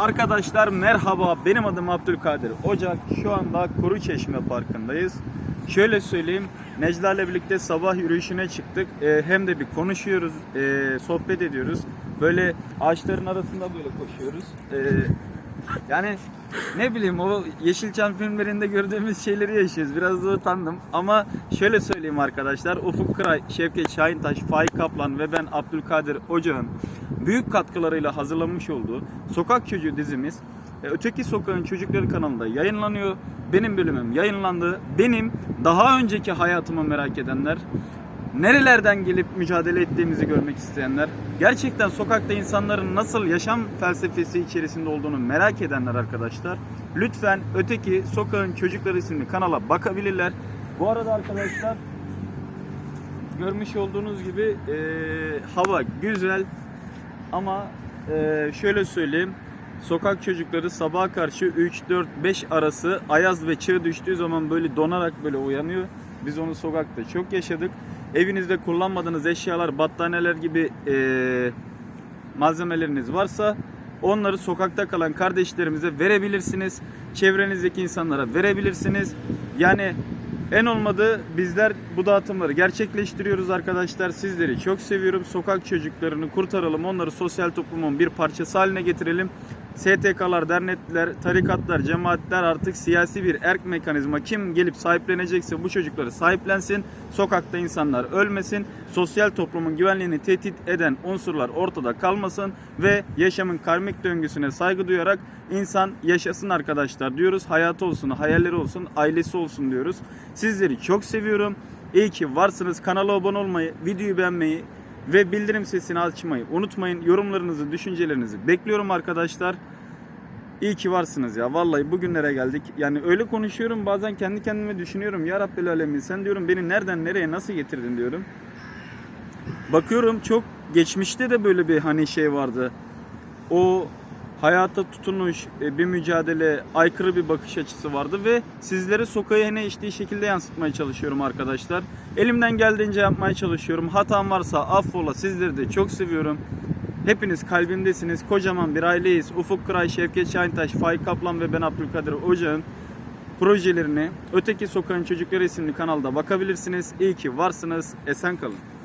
Arkadaşlar merhaba benim adım Abdülkadir Ocak. Şu anda Kuruçeşme Parkı'ndayız. Şöyle söyleyeyim Necla ile birlikte sabah yürüyüşüne çıktık. Ee, hem de bir konuşuyoruz ee, sohbet ediyoruz. Böyle ağaçların arasında böyle koşuyoruz. Ee, Yani ne bileyim o Yeşilçam filmlerinde gördüğümüz şeyleri yaşıyoruz biraz da utandım Ama şöyle söyleyeyim arkadaşlar Ufuk Kıray, Şevket Şahintaş, Faik Kaplan ve ben Abdülkadir Ocak'ın büyük katkılarıyla hazırlanmış olduğu Sokak Çocuğu dizimiz e, Öteki Sokağın Çocukları kanalında yayınlanıyor. Benim bölümüm yayınlandı. Benim daha önceki hayatımı merak edenler, nerelerden gelip mücadele ettiğimizi görmek isteyenler, gerçekten sokakta insanların nasıl yaşam felsefesi içerisinde olduğunu merak edenler arkadaşlar, lütfen Öteki Sokağın Çocukları isimli kanala bakabilirler. Bu arada arkadaşlar görmüş olduğunuz gibi e, hava güzel ama e, şöyle söyleyeyim sokak çocukları sabaha karşı 3 4 5 arası ayaz ve çığ düştüğü zaman böyle donarak böyle uyanıyor. Biz onu sokakta çok yaşadık. Evinizde kullanmadığınız eşyalar, battaniyeler gibi e, malzemeleriniz varsa onları sokakta kalan kardeşlerimize verebilirsiniz. Çevrenizdeki insanlara verebilirsiniz. Yani en olmadı bizler bu dağıtımları gerçekleştiriyoruz arkadaşlar. Sizleri çok seviyorum. Sokak çocuklarını kurtaralım. Onları sosyal toplumun bir parçası haline getirelim. STK'lar, dernekler, tarikatlar, cemaatler artık siyasi bir erk mekanizma. Kim gelip sahiplenecekse bu çocukları sahiplensin. Sokakta insanlar ölmesin. Sosyal toplumun güvenliğini tehdit eden unsurlar ortada kalmasın. Ve yaşamın karmik döngüsüne saygı duyarak insan yaşasın arkadaşlar diyoruz. Hayatı olsun, hayalleri olsun, ailesi olsun diyoruz. Sizleri çok seviyorum. İyi ki varsınız. Kanala abone olmayı, videoyu beğenmeyi ve bildirim sesini açmayı unutmayın. Yorumlarınızı, düşüncelerinizi bekliyorum arkadaşlar. İyi ki varsınız ya. Vallahi bugünlere geldik. Yani öyle konuşuyorum bazen kendi kendime düşünüyorum. Ya Rabbil Alemin sen diyorum beni nereden nereye nasıl getirdin diyorum. Bakıyorum çok geçmişte de böyle bir hani şey vardı. O hayata tutunuş, e, bir mücadele, aykırı bir bakış açısı vardı ve sizlere sokağı en eşitliği şekilde yansıtmaya çalışıyorum arkadaşlar. Elimden geldiğince yapmaya çalışıyorum. Hatam varsa affola. Sizleri de çok seviyorum. Hepiniz kalbimdesiniz. Kocaman bir aileyiz. Ufuk Kıray, Şevket Şahintaş, Faik Kaplan ve ben Abdülkadir Ocağın projelerini Öteki Sokağın Çocukları isimli kanalda bakabilirsiniz. İyi ki varsınız. Esen kalın.